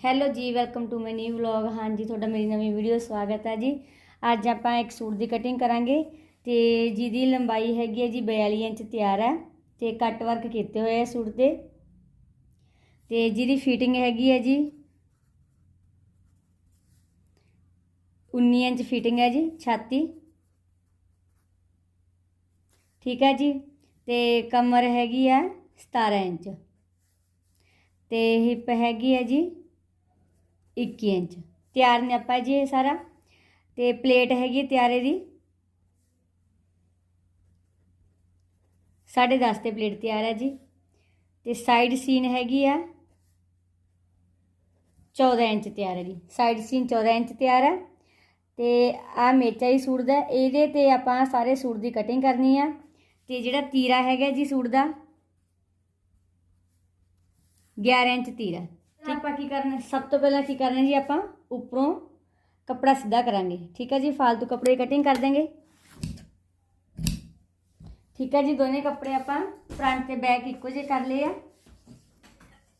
Hello ਜੀ welcome to my new vlog ਹਾਂਜੀ, ਤੁਹਾਡਾ ਮੇਰੀ ਨਵੀਂ ਵੀਡੀਓ ਸਵਾਗਤ ਹੈ ਜੀ। ਅੱਜ ਆਪਾਂ ਇੱਕ ਸੂਟ ਦੀ ਕਟਿੰਗ ਕਰਾਂਗੇ ਤੇ ਜਿਹਦੀ ਲੰਬਾਈ ਹੈਗੀ ਹੈ ਜੀ 42 ਇੰਚ ਤਿਆਰ ਹੈ ਤੇ ਕੱਟ ਵਰਕ ਕੀਤੇ ਹੋਏ ਆ ਸੂਟ ਤੇ। ਤੇ ਜਿਹਦੀ ਫਿਟਿੰਗ ਹੈਗੀ ਹੈ ਜੀ 19 ਇੰਚ ਫਿਟਿੰਗ ਹੈ ਜੀ, ਛਾਤੀ। ਠੀਕ ਹੈ ਜੀ? ਤੇ ਕਮਰ ਹੈਗੀ ਆ 17 ਇੰਚ। ਤੇ ਹਿਪ ਹੈਗੀ ਹੈ ਜੀ 21 ਇੰਚ। ਤਿਆਰ ਨੇ ਆਪਾਂ ਜੀ ਇਹ ਸਾਰਾ। ਤੇ ਪਲੇਟ ਹੈਗੀ ਤਿਆਰੇ ਦੀ। 10.5 ਤੇ ਪਲੇਟ ਤਿਆਰ ਹੈ ਜੀ। ਤੇ ਸਾਈਡ ਸੀਨ ਹੈਗੀ ਆ 14 ਇੰਚ ਤਿਆਰ ਹੈ ਜੀ। ਸਾਈਡ ਸੀਨ 14 ਇੰਚ ਤਿਆਰ ਹੈ। ਤੇ ਆ ਮੇਚਾ ਹੀ ਸੂਟ ਦਾ। ਇਹਦੇ ਤੇ ਆਪਾਂ ਸਾਰੇ ਸੂਟ ਦੀ ਕਟਿੰਗ ਕਰਨੀ ਆ। ਤੇ ਜਿਹੜਾ ਤੀਰਾ ਹੈਗਾ ਜੀ ਸੂਟ ਦਾ 11 ਇੰਚ ਤੀਰਾ। ਆਪਾਂ ਕੀ ਕਰਨਾ? ਸਭ ਤੋਂ ਪਹਿਲਾਂ ਕੀ ਕਰਨਾ ਜੀ ਆਪਾਂ? ਉੱਪਰੋਂ ਕੱਪੜਾ ਸਿੱਧਾ ਕਰਾਂਗੇ। ਠੀਕ ਹੈ ਜੀ? ਫालतू ਕੱਪੜੇ ਕਟਿੰਗ ਕਰ ਦਾਂਗੇ ਠੀਕ ਹੈ ਜੀ? ਦੋਨੇ ਕੱਪੜੇ ਆਪਾਂ ਫਰੰਟ ਤੇ ਬੈਕ ਇੱਕੋ ਜਿਹੇ ਕਰ ਲਏ ਆ।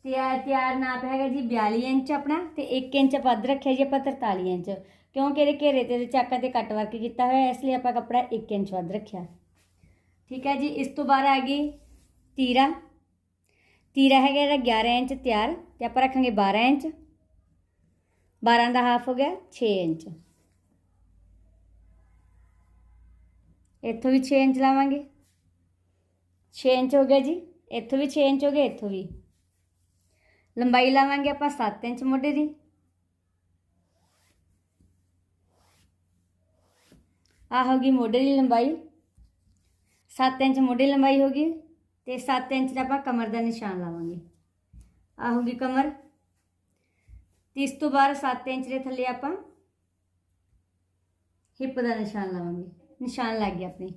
ਤੇ ਆ ਤਿਆਰ ਨਾਪ ਹੈਗਾ ਜੀ 42 ਇੰਚ ਆਪਣਾ ਤੇ 1 ਇੰਚ ਆਪਾਂ ਅੱਧ ਰੱਖਿਆ ਜੀ ਆਪਾਂ 43 ਇੰਚ। ਕਿਉਂਕਿ ਇਹਦੇ ਘੇਰੇ ਤੇ ਚਾਕਾ ਤੇ ਕੱਟ ਵਰਕ ਕੀਤਾ ਹੋਇਆ, ਇਸ ਲਈ ਆਪਾਂ ਕੱਪੜਾ 1 ਇੰਚ ਵੱਧ ਰੱਖਿਆ। ਠੀਕ ਹੈ ਜੀ? ਇਸ ਤੋਂ ਬਾਅਦ ਆ ਗਈ ਤੀਰਾ। ਤੀਰਾ ਹੈਗਾ ਇਹਦਾ 11 ਇੰਚ ਤਿਆਰ ਤੇ ਆਪਾਂ ਰੱਖਾਂਗੇ 12 ਇੰਚ। 12 ਦਾ ਹਾਫ ਹੋ ਗਿਆ 6 ਇੰਚ। ਇੱਥੋਂ ਵੀ 6 ਇੰਚ ਲਾਵਾਂਗੇ। 6 ਇੰਚ ਹੋ ਗਿਆ ਜੀ, ਇੱਥੋਂ ਵੀ 6 ਇੰਚ ਹੋ ਗਿਆ, ਇੱਥੋਂ ਵੀ। ਲੰਬਾਈ ਲਾਵਾਂਗੇ ਆਪਾਂ 7 ਇੰਚ ਮੋਢੇ ਦੀ। ਆ ਹੋ ਗਈ ਮੋਢੇ ਦੀ ਲੰਬਾਈ। 7 ਇੰਚ ਮੋਢੇ ਲੰਬਾਈ ਹੋ ਗਈ। ਤੇ 7 ਇੰਚ ਦਾ ਆਪਾਂ ਕਮਰ ਦਾ ਨਿਸ਼ਾਨ ਲਾਵਾਂਗੇ। ਆ ਹੋਗੀ ਕਮਰ। ਤੇ ਇਸ ਤੋਂ ਬਾਅਦ 7 ਇੰਚ ਦੇ ਥੱਲੇ ਆਪਾਂ ਹਿੱਪ ਦਾ ਨਿਸ਼ਾਨ ਲਾਵਾਂਗੇ। ਨਿਸ਼ਾਨ ਲੱਗ ਗਿਆ ਆਪਣੇ।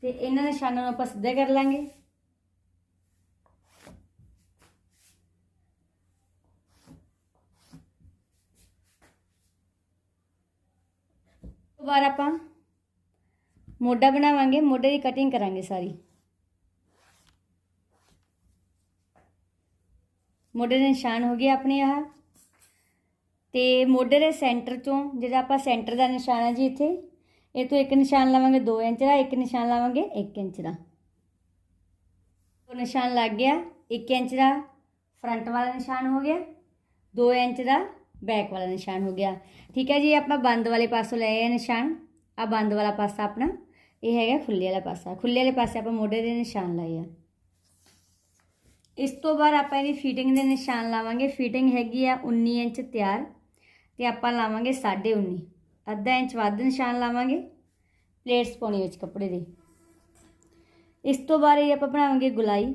ਤੇ ਇਹਨਾਂ ਨਿਸ਼ਾਨਾਂ ਨੂੰ ਆਪਾਂ ਸਿੱਧੇ ਕਰ ਲਾਂਗੇ। ਤੋਂ ਬਾਅਦ ਆਪਾਂ ਮੋਢਾ ਬਣਾਵਾਂਗੇ। ਮੋਢੇ ਦੀ ਕਟਿੰਗ ਕਰਾਂਗੇ ਸਾਰੀ। ਮੋਢੇ ਦੇ ਨਿਸ਼ਾਨ ਹੋ ਗਏ ਆਪਣੇ ਆਹ। ਤੇ ਮੋਢੇ ਦੇ ਸੈਂਟਰ 'ਚੋਂ ਜਿਹੜਾ ਆਪਾਂ ਸੈਂਟਰ ਦਾ ਨਿਸ਼ਾਨ ਹੈ ਜੀ ਇੱਥੇ, ਇਹ ਤੋਂ ਇੱਕ ਨਿਸ਼ਾਨ ਲਾਵਾਂਗੇ 2 ਇੰਚ ਦਾ, ਇੱਕ ਨਿਸ਼ਾਨ ਲਾਵਾਂਗੇ 1 ਇੰਚ ਦਾ। ਉਹ ਨਿਸ਼ਾਨ ਲੱਗ ਗਿਆ 1 ਇੰਚ ਦਾ ਫਰੰਟ ਵਾਲਾ ਨਿਸ਼ਾਨ ਹੋ ਗਿਆ 2 ਇੰਚ ਦਾ ਬੈਕ ਵਾਲਾ ਨਿਸ਼ਾਨ ਹੋ ਗਿਆ। ਠੀਕ ਹੈ ਜੀ, ਆਪਾਂ ਬੰਦ ਵਾਲੇ ਪਾਸੋਂ ਲਏ ਆ ਨਿਸ਼ਾਨ। ਆ ਬੰਦ ਵਾਲਾ ਪਾਸਾ ਆਪਣਾ, ਇਹ ਹੈਗਾ ਖੁੱਲੇ ਵਾਲਾ ਪਾਸਾ। ਖੁੱਲੇ ਵਾਲੇ ਪਾਸੇ ਆਪਾਂ ਮੋਢੇ ਦੇ ਨਿਸ਼ਾਨ ਲਾਏ ਆ। ਇਸ ਤੋਂ ਬਾਅਦ ਆਪਾਂ ਇਹਦੀ ਫਿਟਿੰਗ ਦੇ ਨਿਸ਼ਾਨ ਲਾਵਾਂਗੇ। ਫਿਟਿੰਗ ਹੈਗੀ ਆ 19 ਇੰਚ ਤਿਆਰ ਤੇ ਆਪਾਂ ਲਾਵਾਂਗੇ 19.5 ਅੱਧਾ ਇੰਚ ਵੱਧ ਨਿਸ਼ਾਨ ਲਾਵਾਂਗੇ ਪਲੇਟਸ ਪਾਉਣੀ ਵਿੱਚ ਕੱਪੜੇ ਦੇ। ਇਸ ਤੋਂ ਬਾਅਦ ਇਹ ਆਪਾਂ ਬਣਾਵਾਂਗੇ ਗੁਲਾਈ।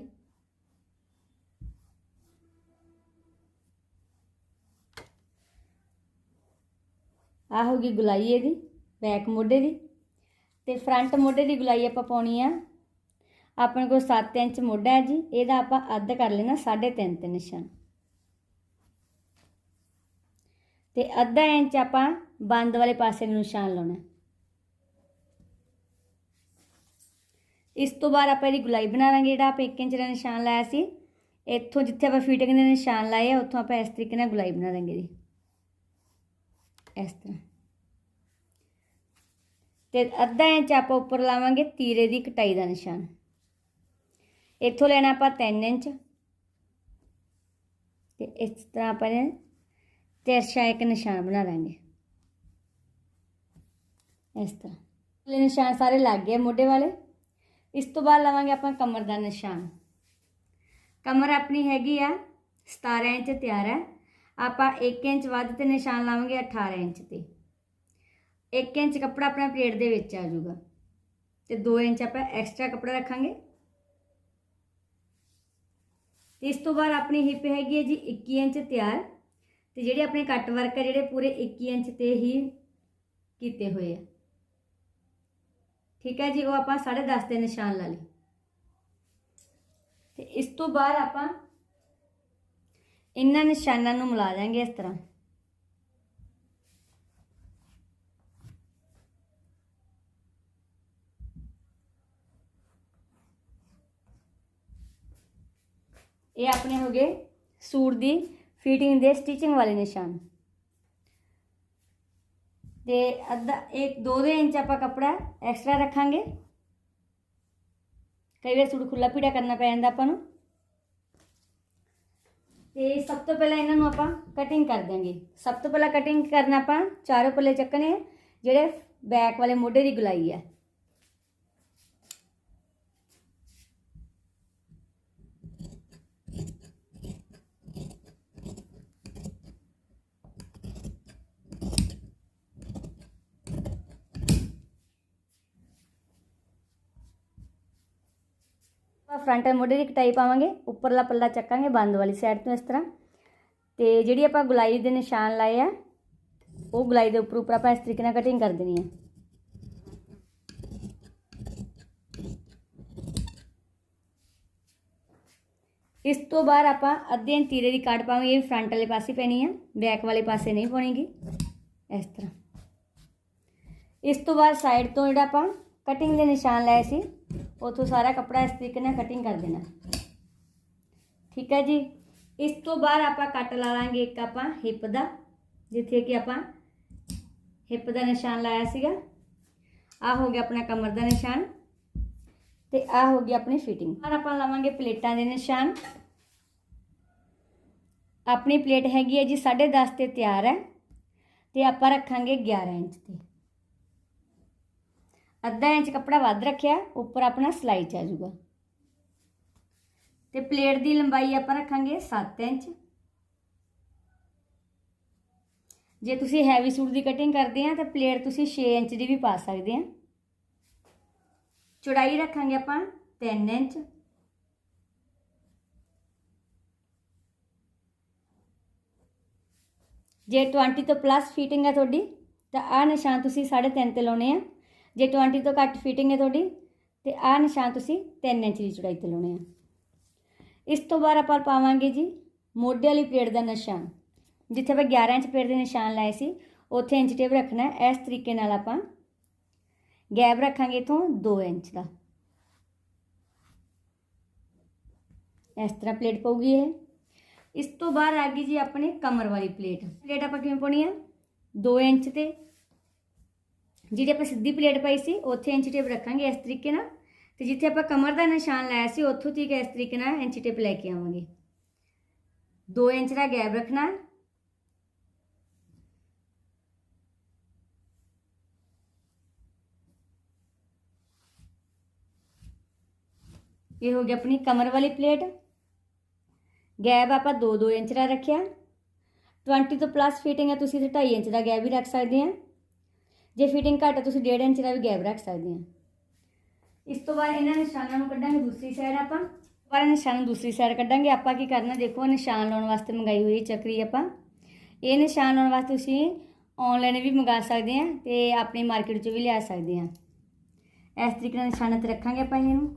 ਆ ਹੋਗੀ ਗੁਲਾਈ ਇਹਦੀ ਬੈਕ ਮੋਢੇ ਦੀ ਤੇ ਫਰੰਟ ਮੋਢੇ ਦੀ ਗੁਲਾਈ ਆਪਾਂ ਪਾਉਣੀ ਆ। ਆਪਣੇ ਕੋਲ 7 ਇੰਚ ਮੋਢਾ ਹੈ ਜੀ, ਇਹਦਾ ਆਪਾਂ ਅੱਧ ਕਰ ਲੈਣਾ 3.5 ਤੇ ਨਿਸ਼ਾਨ। ਤੇ ਅੱਧਾ ਇੰਚ ਆਪਾਂ ਬੰਦ ਵਾਲੇ ਪਾਸੇ ਨੂੰ ਨਿਸ਼ਾਨ ਲਾਉਣਾ ਇਸ ਤੋਂ ਬਾਅਦ ਆਪਾਂ ਇਹਦੀ ਗੁਲਾਈ ਬਣਾ ਲਾਂਗੇ, ਜਿਹੜਾ ਆਪਾਂ 1 ਇੰਚ ਦਾ ਨਿਸ਼ਾਨ ਲਾਇਆ ਸੀ, ਇੱਥੋਂ ਜਿੱਥੇ ਆਪਾਂ ਫਿਟਿੰਗ ਦੇ ਨਿਸ਼ਾਨ ਲਾਏ ਆ, ਉੱਥੋਂ ਆਪਾਂ ਇਸ ਤਰੀਕੇ ਨਾਲ ਗੁਲਾਈ ਬਣਾ ਦਾਂਗੇ ਜੀ। ਇਸ ਤਰ੍ਹਾਂ। ਤੇ ਅੱਧਾ ਇੰਚ ਆਪਾਂ ਉੱਪਰ ਲਾਵਾਂਗੇ ਤੀਰੇ ਦੀ ਕਟਾਈ ਦਾ ਨਿਸ਼ਾਨ। ਇੱਥੋਂ ਲੈਣਾ ਆਪਾਂ 3 ਇੰਚ। ਤੇ ਇਸ ਤਰ੍ਹਾਂ ਆਪਾਂ ਨੇ ਤਿਰਛਾ ਇੱਕ ਨਿਸ਼ਾਨ ਬਣਾ ਲਾਂਗੇ। ਇਸ ਤਰ੍ਹਾਂ। ਇਹ ਨਿਸ਼ਾਨ ਸਾਰੇ ਲੱਗ ਗਏ ਮੋਢੇ ਵਾਲੇ। ਇਸ ਤੋਂ ਬਾਅਦ ਲਵਾਂਗੇ ਆਪਾਂ ਕਮਰ ਦਾ ਨਿਸ਼ਾਨ। ਕਮਰ ਆਪਣੀ ਹੈਗੀ ਆ 17 ਇੰਚ ਤਿਆਰ ਹੈ। ਆਪਾਂ 1 ਇੰਚ ਵੱਧ ਤੇ ਨਿਸ਼ਾਨ ਲਾਵਾਂਗੇ 18 ਇੰਚ ਤੇ। 1 ਇੰਚ ਕੱਪੜਾ ਆਪਣਾ ਪਲੇਟ ਦੇ ਵਿੱਚ ਆ ਜਾਊਗਾ। ਤੇ 2 ਇੰਚ ਆਪਾਂ ਐਕਸਟਰਾ ਕੱਪੜਾ ਰੱਖਾਂਗੇ। ਤੇ ਇਸ ਤੋਂ ਬਾਅਦ ਆਪਣੀ ਹਿੱਪ ਹੈਗੀ ਹੈ ਜੀ 21 ਇੰਚ ਤਿਆਰ ਤੇ ਜਿਹੜੇ ਆਪਣੇ ਕੱਟ ਵਰਕ ਹੈ ਜਿਹੜੇ ਪੂਰੇ 21 ਇੰਚ ਤੇ ਹੀ ਕੀਤੇ ਹੋਏ ਆ। ਠੀਕ ਹੈ ਜੀ, ਉਹ ਆਪਾਂ 10.5 ਦੇ ਨਿਸ਼ਾਨ ਲਾ ਲਈ ਤੇ ਇਸ ਤੋਂ ਬਾਅਦ ਆਪਾਂ ਇਹਨਾਂ ਨਿਸ਼ਾਨਾਂ ਨੂੰ ਮਿਲਾ ਦਾਂਗੇ ਇਸ ਤਰ੍ਹਾਂ। ਇਹ ਆਪਣੇ ਹੋ ਗਏ ਸੂਟ ਦੀ ਫਿਟਿੰਗ ਦੇ ਸਟਿਚਿੰਗ ਵਾਲੇ ਨਿਸ਼ਾਨ। ਤੇ ਅੱਧਾ, ਇੱਕ 2 ਇੰਚ ਆਪਾਂ ਕੱਪੜਾ ਐਕਸਟਰਾ ਰੱਖਾਂਗੇ। ਕਈ ਵਾਰ ਸੂਟ ਖੁੱਲਾ ਪੀੜਾ ਕਰਨਾ ਪੈ ਜਾਂਦਾ ਆਪਾਂ ਨੂੰ। ਤੇ ਸਭ ਤੋਂ ਪਹਿਲਾਂ ਇਹਨਾਂ ਨੂੰ ਆਪਾਂ ਕਟਿੰਗ ਕਰ ਦਾਂਗੇ ਸਭ ਤੋਂ ਪਹਿਲਾਂ ਕਟਿੰਗ ਕਰਨਾ ਆਪਾਂ ਚਾਰੋਂ ਪੱਲੇ ਚੱਕਣੇ ਆ, ਜਿਹੜੇ ਬੈਕ ਵਾਲੇ ਮੋਢੇ ਦੀ ਗੁਲਾਈ ਹੈ ਫਰੰਟ ਮੋਢੇ ਦੀ ਕਟਾਈ ਪਾਵਾਂਗੇ ਉੱਪਰਲਾ ਪੱਲਾ ਚੱਕਾਂਗੇ, ਬੰਦ ਵਾਲੀ ਸਾਈਡ ਤੋਂ ਇਸ ਤਰ੍ਹਾਂ। ਤੇ ਜਿਹੜੀ ਆਪਾਂ ਗੁਲਾਈ ਦੇ ਨਿਸ਼ਾਨ ਲਾਏ ਆ, ਉਹ ਗੁਲਾਈ ਦੇ ਉੱਪਰ ਉੱਪਰ ਆਪਾਂ ਇਸ ਤਰੀਕੇ ਨਾਲ ਕਟਿੰਗ ਕਰ ਦੇਣੀ ਹੈ ਇਸ ਤੋਂ ਬਾਅਦ ਆਪਾਂ ਅੱਧੇ ਇੰਚ ਤੀਰੇ ਦੀ ਕੱਟ ਪਾਵਾਂਗੇ, ਇਹ ਫਰੰਟ ਵਾਲੇ ਪਾਸੇ ਪੈਣੀ ਆ ਬੈਕ ਵਾਲੇ ਪਾਸੇ ਨਹੀਂ ਪਾਉਣੀਗੀ, ਇਸ ਤਰ੍ਹਾਂ। ਇਸ ਤੋਂ ਬਾਅਦ ਸਾਈਡ ਤੋਂ ਜਿਹੜਾ ਆਪਾਂ ਕਟਿੰਗ ਦੇ ਨਿਸ਼ਾਨ ਲਾਏ ਸੀ ਉਥੋਂ ਸਾਰਾ ਕੱਪੜਾ ਇਸ ਤਰੀਕੇ ਨਾਲ ਕਟਿੰਗ ਕਰ ਦੇਣਾ ਠੀਕ ਹੈ ਜੀ ਇਸ ਤੋਂ ਬਾਅਦ ਆਪਾਂ ਕੱਟ ਲਾ ਲਾਂਗੇ ਇੱਕ ਆਪਾਂ ਹਿੱਪ ਦਾ ਜਿੱਥੇ ਕਿ ਆਪਾਂ ਹਿੱਪ ਦਾ ਨਿਸ਼ਾਨ ਲਾਇਆ ਸੀਗਾ ਆ ਹੋ ਗਿਆ ਆਪਣਾ ਕਮਰ ਦਾ ਨਿਸ਼ਾਨ ਤੇ ਆ ਹੋ ਗਈ ਆਪਣੀ ਫਿਟਿੰਗ ਹੁਣ ਆਪਾਂ ਲਾਵਾਂਗੇ ਪਲੇਟਾਂ ਦੇ ਨਿਸ਼ਾਨ ਆਪਣੀ ਪਲੇਟ ਹੈਗੀ ਹੈ ਜੀ 10.5 ਤੇ ਤਿਆਰ ਹੈ ਤੇ ਆਪਾਂ ਰੱਖਾਂਗੇ 11 ਇੰਚ ਤੇ ਅੱਧਾ ਇੰਚ ਕੱਪੜਾ ਵੱਧ ਰੱਖਿਆ, ਉੱਪਰ ਆਪਣਾ ਸਲਾਈ ਚ ਆ ਜਾਊਗਾ। ਤੇ ਪਲੇਟ ਦੀ ਲੰਬਾਈ ਆਪਾਂ ਰੱਖਾਂਗੇ 7 ਇੰਚ। ਜੇ ਤੁਸੀਂ ਹੈਵੀ ਸੂਟ ਦੀ ਕਟਿੰਗ ਕਰਦੇ ਆ, ਤਾਂ ਪਲੇਟ ਤੁਸੀਂ 6 ਇੰਚ ਦੀ ਵੀ ਪਾ ਸਕਦੇ ਆ। ਚੌੜਾਈ ਰੱਖਾਂਗੇ ਆਪਾਂ 3 ਇੰਚ। ਜੇ 20 ਤੋਂ ਪਲੱਸ ਫਿਟਿੰਗ ਹੈ ਤੁਹਾਡੀ, ਤਾਂ ਆਹ ਨਿਸ਼ਾਨ ਤੁਸੀਂ 3.5 ਤੇ ਲਾਉਣੇ ਆ। ਜੇ 20 ਤੋਂ ਘੱਟ ਫਿਟਿੰਗ ਹੈ ਤੁਹਾਡੀ, ਤੇ ਆਹ ਨਿਸ਼ਾਨ ਤੁਸੀਂ 3 ਇੰਚ ਦੀ ਚੌੜਾਈ ਤੇ ਲਾਉਣੇ ਆ। ਇਸ ਤੋਂ ਬਾਅਦ ਆਪਾਂ ਪਾਵਾਂਗੇ ਜੀ ਮੋਢੇ ਵਾਲੀ ਪਲੇਟ ਦਾ ਨਿਸ਼ਾਨ। ਜਿੱਥੇ ਆਪਾਂ 11 ਇੰਚ ਪਲੇਟ ਦੇ ਨਿਸ਼ਾਨ ਲਾਏ ਸੀ, ਉੱਥੇ ਇੰਚ ਟੇਪ ਰੱਖਣਾ ਹੈ। ਇਸ ਤਰੀਕੇ ਨਾਲ ਆਪਾਂ ਗੈਪ ਰੱਖਾਂਗੇ ਇਥੋਂ 2 ਇੰਚ ਦਾ। ਇਸ ਤਰ੍ਹਾਂ ਪਲੇਟ ਪਊਗੀ ਇਹ। ਇਸ ਤੋਂ ਬਾਅਦ ਆ ਗਈ ਜੀ ਆਪਣੀ ਕਮਰ ਵਾਲੀ ਪਲੇਟ। ਪਲੇਟ ਆਪਾਂ ਕਿਵੇਂ ਪਾਉਣੀ ਆ? 2 ਇੰਚ ਤੇ ਜਿਹੜੀ ਆਪਾਂ ਸਿੱਧੀ ਪਲੇਟ ਪਾਈ ਸੀ, ਉੱਥੇ ਇੰਚ ਟੇਪ ਰੱਖਾਂਗੇ ਇਸ ਤਰੀਕੇ ਨਾਲ। ਤੇ ਜਿੱਥੇ ਆਪਾਂ ਕਮਰ ਦਾ ਨਿਸ਼ਾਨ ਲਾਇਆ ਸੀ, ਉੱਥੋਂ ਤੱਕ ਇਸ ਤਰੀਕੇ ਨਾਲ ਇੰਚ ਟੇਪ ਲੈ ਕੇ ਆਵਾਂਗੇ। 2 ਇੰਚ ਦਾ ਗੈਪ ਰੱਖਣਾ ਇਹ ਹੋ ਗਈ ਆਪਣੀ ਕਮਰ ਵਾਲੀ ਪਲੇਟ। ਗੈਪ ਆਪਾਂ 2-2 ਇੰਚ ਦਾ ਰੱਖਿਆ। 20 ਤੋਂ ਪਲੱਸ ਫਿਟਿੰਗ ਹੈ, ਤੁਸੀਂ ਇੱਥੇ 2.5 ਇੰਚ ਦਾ ਗੈਪ ਵੀ ਰੱਖ ਸਕਦੇ ਆ। ਜੇ ਫਿਟਿੰਗ ਘੱਟ ਹੈ, ਤੁਸੀਂ 1.5 ਇੰਚ ਦਾ ਵੀ ਗੈਪ ਰੱਖ ਸਕਦੇ ਆ ਇਸ ਤੋਂ ਬਾਅਦ ਇਹਨਾਂ ਨਿਸ਼ਾਨਾਂ ਨੂੰ ਕੱਢਾਂਗੇ ਦੂਸਰੀ ਸਾਈਡ ਆਪਾਂ। ਪਰ ਨਿਸ਼ਾਨ ਨੂੰ ਦੂਸਰੀ ਸਾਈਡ ਕੱਢਾਂਗੇ। ਆਪਾਂ ਕੀ ਕਰਨਾ, ਦੇਖੋ, ਨਿਸ਼ਾਨ ਲਾਉਣ ਵਾਸਤੇ ਮੰਗਾਈ ਹੋਈ ਚੱਕਰੀ ਆਪਾਂ। ਇਹ ਨਿਸ਼ਾਨ ਲਾਉਣ ਵਾਸਤੇ ਤੁਸੀਂ ਆਨਲਾਈਨ ਵੀ ਮੰਗਾ ਸਕਦੇ ਆ ਤੇ ਆਪਣੀ ਮਾਰਕੀਟ 'ਚੋਂ ਵੀ ਲਿਆ ਸਕਦੇ ਆ ਇਸ ਤਰੀਕੇ ਨਾਲ ਨਿਸ਼ਾਨਾਂ ਤੇ ਰੱਖਾਂਗੇ ਆਪਾਂ ਇਹਨੂੰ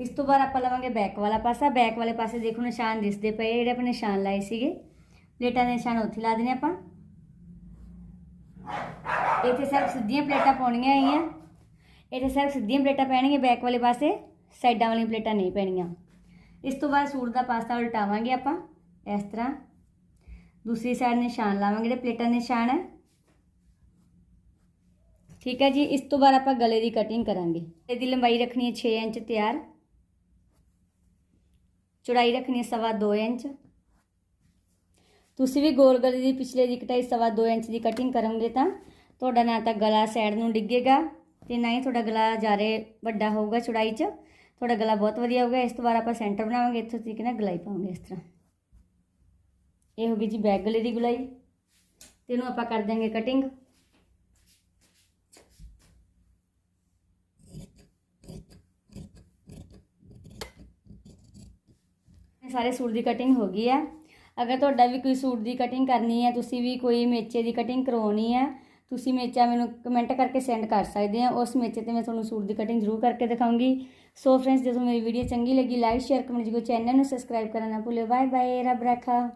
ਇਸ ਤੋਂ ਬਾਅਦ ਆਪਾਂ ਲਵਾਂਗੇ ਬੈਕ ਵਾਲਾ ਪਾਸਾ। ਬੈਕ ਵਾਲੇ ਪਾਸੇ ਦੇਖੋ ਨਿਸ਼ਾਨ ਦਿਸਦੇ ਪਏ ਜਿਹੜੇ ਆਪਾਂ ਨਿਸ਼ਾਨ ਲਾਏ ਸੀਗੇ। ਪਲੇਟਾਂ ਦੇ ਨਿਸ਼ਾਨ ਉੱਥੇ ਲਾ ਦੇਣੇ ਆਪਾਂ ਇੱਥੇ ਸਿਰਫ ਸਿੱਧੀਆਂ ਪਲੇਟਾਂ ਪਾਉਣੀਆਂ ਹੈਗੀਆਂ ਇੱਥੇ ਸਿਰਫ ਸਿੱਧੀਆਂ ਪਲੇਟਾਂ ਪੈਣਗੀਆਂ ਬੈਕ ਵਾਲੇ ਪਾਸੇ ਸਾਈਡਾਂ ਵਾਲੀਆਂ ਪਲੇਟਾਂ ਨਹੀਂ ਪੈਣੀਆਂ ਇਸ ਤੋਂ ਬਾਅਦ ਸੂਟ ਦਾ ਪਾਸਾ ਉਲਟਾਵਾਂਗੇ ਆਪਾਂ ਇਸ ਤਰ੍ਹਾਂ ਦੂਸਰੀ ਸਾਈਡ ਨਿਸ਼ਾਨ ਲਾਵਾਂਗੇ ਜਿਹੜੇ ਪਲੇਟਾਂ ਦੇ ਨਿਸ਼ਾਨ ਹੈ ਠੀਕ ਹੈ ਜੀ ਇਸ ਤੋਂ ਬਾਅਦ ਆਪਾਂ ਗਲੇ ਦੀ ਕਟਿੰਗ ਕਰਾਂਗੇ ਇਹਦੀ ਲੰਬਾਈ ਰੱਖਣੀ ਹੈ 6 ਇੰਚ ਤਿਆਰ ਚੌੜਾਈ ਰੱਖਣੀ ਹੈ ਸਵਾ 2 ਇੰਚ ਤੁਸੀਂ ਵੀ ਗੋਲ ਗਲੇ ਦੀ ਪਿਛਲੇ ਦੀ ਕਟਾਈ ਸਵਾ 2 ਇੰਚ ਦੀ ਕਟਿੰਗ ਕਰੋਗੇ ਤਾਂ ਤੁਹਾਡਾ ਨਾ ਤਾਂ ਗਲਾ ਸਾਈਡ ਨੂੰ ਡਿੱਗੇਗਾ ਤੇ ਨਾ ਹੀ ਤੁਹਾਡਾ ਗਲਾ ਜ਼ਿਆਦਾ ਵੱਡਾ ਹੋਊਗਾ ਚੌੜਾਈ 'ਚ। ਤੁਹਾਡਾ ਗਲਾ ਬਹੁਤ ਵਧੀਆ ਹੋਊਗਾ। ਇਸ ਤੋਂ ਬਾਅਦ ਆਪਾਂ ਸੈਂਟਰ ਬਣਾਵਾਂਗੇ। ਇੱਥੋਂ ਤਰੀਕੇ ਨਾਲ ਗਲਾਈ ਪਾਉਂਗੇ ਇਸ ਤਰ੍ਹਾਂ। ਇਹ ਹੋ ਗਈ ਜੀ ਬੈਕ ਗਲੇ ਦੀ ਗੁਲਾਈ। ਤੇ ਇਹਨੂੰ ਆਪਾਂ ਕਰ ਦਾਂਗੇ ਕਟਿੰਗ ਸਾਰੇ ਸੂਟ ਦੀ ਕਟਿੰਗ ਹੋ ਗਈ ਹੈ ਅਗਰ ਤੁਹਾਡਾ ਵੀ ਕੋਈ ਸੂਟ ਦੀ ਕਟਿੰਗ ਕਰਨੀ ਹੈ, ਤੁਸੀਂ ਵੀ ਕੋਈ ਮੇਚੇ ਦੀ ਕਟਿੰਗ ਕਰਵਾਉਣੀ ਹੈ, ਤੁਸੀਂ ਮੇਚਾ ਮੈਨੂੰ ਕਮੈਂਟ ਕਰਕੇ ਸੈਂਡ ਕਰ ਸਕਦੇ ਆ ਉਸ ਮੇਚੇ ਤੇ ਮੈਂ ਤੁਹਾਨੂੰ ਸੂਟ ਦੀ ਕਟਿੰਗ ਜ਼ਰੂਰ ਕਰਕੇ ਦਿਖਾਉਂਗੀ। ਸੋ ਫਰੈਂਡਸ ਜੇ ਤੁਹਾਨੂੰ ਮੇਰੀ ਵੀਡੀਓ ਚੰਗੀ ਲੱਗੀ ਲਾਈਕ ਸ਼ੇਅਰ ਕਮੈਂਟ ਜੀ ਚੈਨਲ ਨੂੰ ਸਬਸਕ੍ਰਾਈਬ ਕਰਨਾ ਨਾ ਭੁੱਲਿਓ। ਬਾਏ ਬਾਏ ਰੱਬ ਰੱਖਾ।